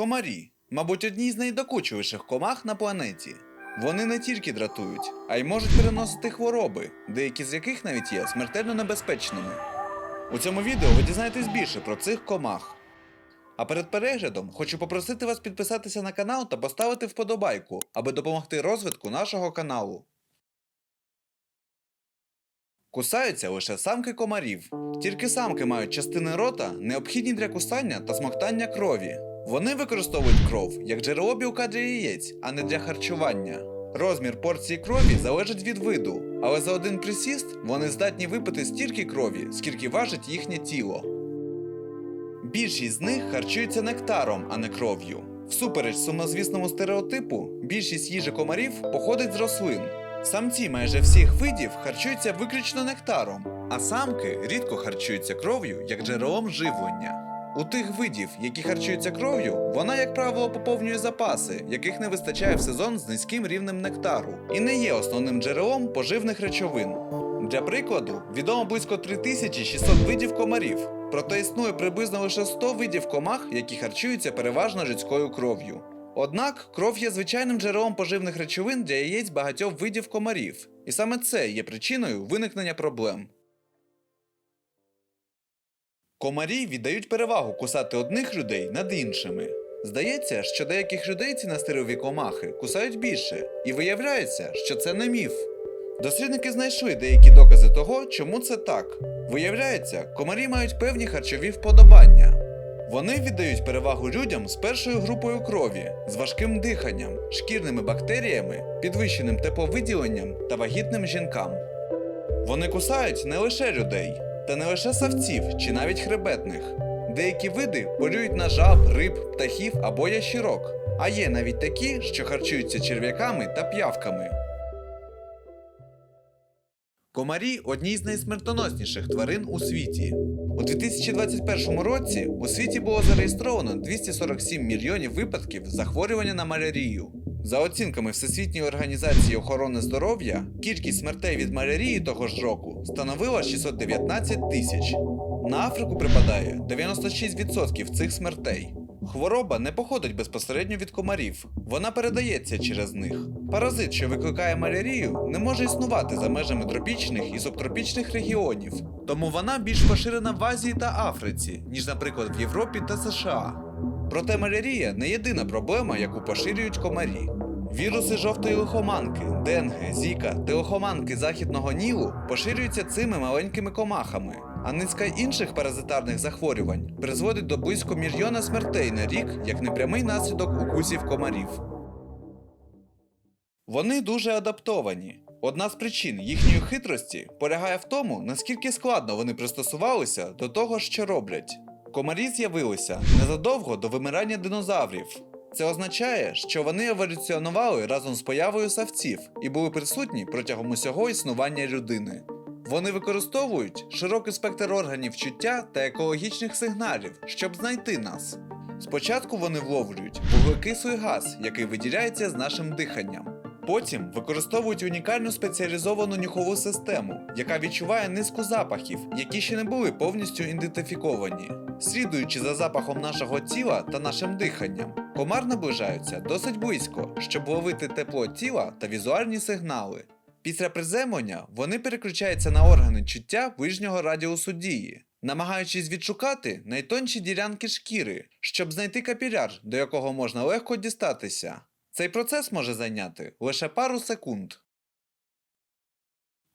Комарі, мабуть, одні з найдокучливіших комах на планеті. Вони не тільки дратують, а й можуть переносити хвороби, деякі з яких навіть є смертельно небезпечними. У цьому відео ви дізнаєтесь більше про цих комах. А перед переглядом хочу попросити вас підписатися на канал та поставити вподобайку, аби допомогти розвитку нашого каналу. Кусаються лише самки комарів. Тільки самки мають частини рота, необхідні для кусання та смоктання крові. Вони використовують кров як джерело білка для яєць, а не для харчування. Розмір порції крові залежить від виду, але за один присіст вони здатні випити стільки крові, скільки важить їхнє тіло. Більшість з них харчуються нектаром, а не кров'ю. Всупереч сумнозвісному стереотипу, більшість їжі комарів походить з рослин. Самці майже всіх видів харчуються виключно нектаром, а самки рідко харчуються кров'ю як джерелом живлення. У тих видів, які харчуються кров'ю, вона, як правило, поповнює запаси, яких не вистачає в сезон з низьким рівнем нектару, і не є основним джерелом поживних речовин. Для прикладу, відомо близько 3600 видів комарів, проте існує приблизно лише 100 видів комах, які харчуються переважно людською кров'ю. Однак кров є звичайним джерелом поживних речовин для яєць багатьох видів комарів, і саме це є причиною виникнення проблем. Комарі віддають перевагу кусати одних людей над іншими. Здається, що деяких людей ці настирливі комахи кусають більше, і виявляється, що це не міф. Дослідники знайшли деякі докази того, чому це так. Виявляється, комарі мають певні харчові вподобання. Вони віддають перевагу людям з першою групою крові, з важким диханням, шкірними бактеріями, підвищеним тепловиділенням та вагітним жінкам. Вони кусають не лише людей, та не лише савців чи навіть хребетних. Деякі види полюють на жаб, риб, птахів або ящірок, а є навіть такі, що харчуються черв'яками та п'явками. Комарі одні з найсмертоносніших тварин у світі. У 2021 році у світі було зареєстровано 247 мільйонів випадків захворювання на малярію. За оцінками Всесвітньої організації охорони здоров'я, кількість смертей від малярії того ж року становила 619 тисяч. На Африку припадає 96% цих смертей. Хвороба не походить безпосередньо від комарів, вона передається через них. Паразит, що викликає малярію, не може існувати за межами тропічних і субтропічних регіонів, тому вона більш поширена в Азії та Африці, ніж, наприклад, в Європі та США. Проте малярія не єдина проблема, яку поширюють комарі. Віруси жовтої лихоманки, денге, зіка та лихоманки західного нілу поширюються цими маленькими комахами, а низка інших паразитарних захворювань призводить до близько мільйона смертей на рік як непрямий наслідок укусів комарів. Вони дуже адаптовані. Одна з причин їхньої хитрості полягає в тому, наскільки складно вони пристосувалися до того, що роблять. Комарі з'явилися незадовго до вимирання динозаврів. Це означає, що вони еволюціонували разом з появою савців і були присутні протягом усього існування людини. Вони використовують широкий спектр органів чуття та екологічних сигналів, щоб знайти нас. Спочатку вони вловлюють вуглекислий газ, який виділяється з нашим диханням. Потім використовують унікальну спеціалізовану нюхову систему, яка відчуває низку запахів, які ще не були повністю ідентифіковані. Слідуючи за запахом нашого тіла та нашим диханням, комар наближаються досить близько, щоб ловити тепло тіла та візуальні сигнали. Після приземлення вони переключаються на органи чуття ближнього радіусу дії, намагаючись відшукати найтонші ділянки шкіри, щоб знайти капіляр, до якого можна легко дістатися. Цей процес може зайняти лише пару секунд.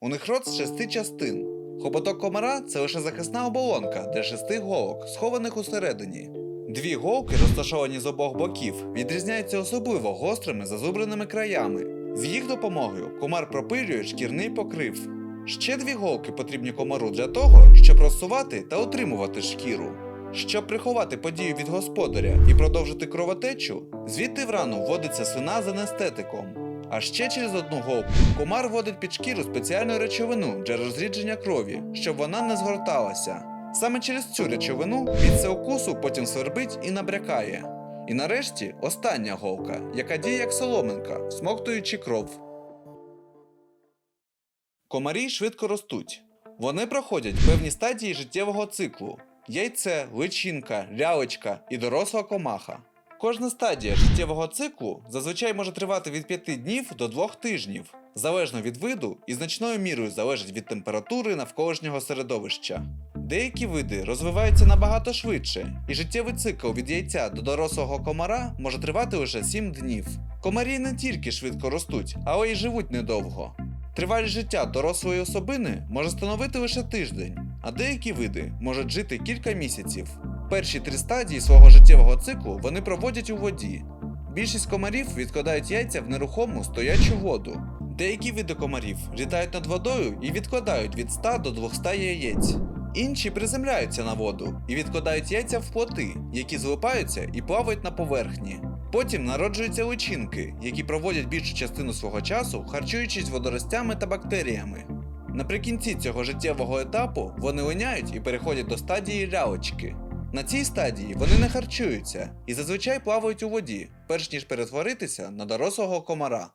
У них рот з шести частин. Хоботок комара це лише захисна оболонка для шести голок, схованих усередині. Дві голки, розташовані з обох боків, відрізняються особливо гострими зазубреними краями. З їх допомогою комар пропилює шкірний покрив. Ще дві голки потрібні комару для того, щоб розсувати та утримувати шкіру. Щоб приховати подію від господаря і продовжити кровотечу, звідти в рану вводиться слина з анестетиком. А ще через одну голку комар вводить під шкіру спеціальну речовину для розрідження крові, щоб вона не згорталася. Саме через цю речовину місце укусу потім свербить і набрякає. І нарешті остання голка, яка діє як соломинка, всмоктуючи кров. Комарі швидко ростуть. Вони проходять певні стадії життєвого циклу: яйце, личинка, лялечка і доросла комаха. Кожна стадія життєвого циклу зазвичай може тривати від 5 днів до 2 тижнів, залежно від виду і значною мірою залежить від температури навколишнього середовища. Деякі види розвиваються набагато швидше, і життєвий цикл від яйця до дорослого комара може тривати лише 7 днів. Комарі не тільки швидко ростуть, але й живуть недовго. Тривалість життя дорослої особини може становити лише тиждень, а деякі види можуть жити кілька місяців. Перші три стадії свого життєвого циклу вони проводять у воді. Більшість комарів відкладають яйця в нерухому стоячу воду. Деякі види комарів літають над водою і відкладають від 100 до 200 яєць. Інші приземляються на воду і відкладають яйця в плоти, які злипаються і плавають на поверхні. Потім народжуються личинки, які проводять більшу частину свого часу, харчуючись водоростями та бактеріями. Наприкінці цього життєвого етапу вони линяють і переходять до стадії лялечки. На цій стадії вони не харчуються і зазвичай плавають у воді, перш ніж перетворитися на дорослого комара.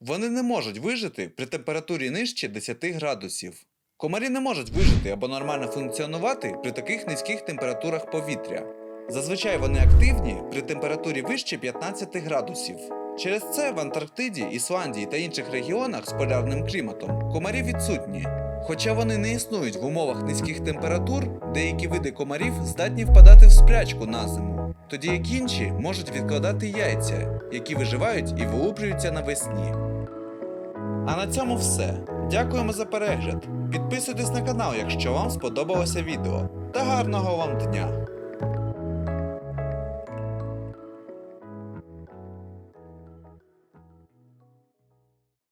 Вони не можуть вижити при температурі нижче 10 градусів. Комарі не можуть вижити або нормально функціонувати при таких низьких температурах повітря. Зазвичай вони активні при температурі вище 15 градусів. Через це в Антарктиді, Ісландії та інших регіонах з полярним кліматом комарі відсутні. Хоча вони не існують в умовах низьких температур, деякі види комарів здатні впадати в сплячку на зиму, тоді як інші можуть відкладати яйця, які виживають і вилуплюються навесні. А на цьому все. Дякуємо за перегляд. Підписуйтесь на канал, якщо вам сподобалося відео. Та гарного вам дня!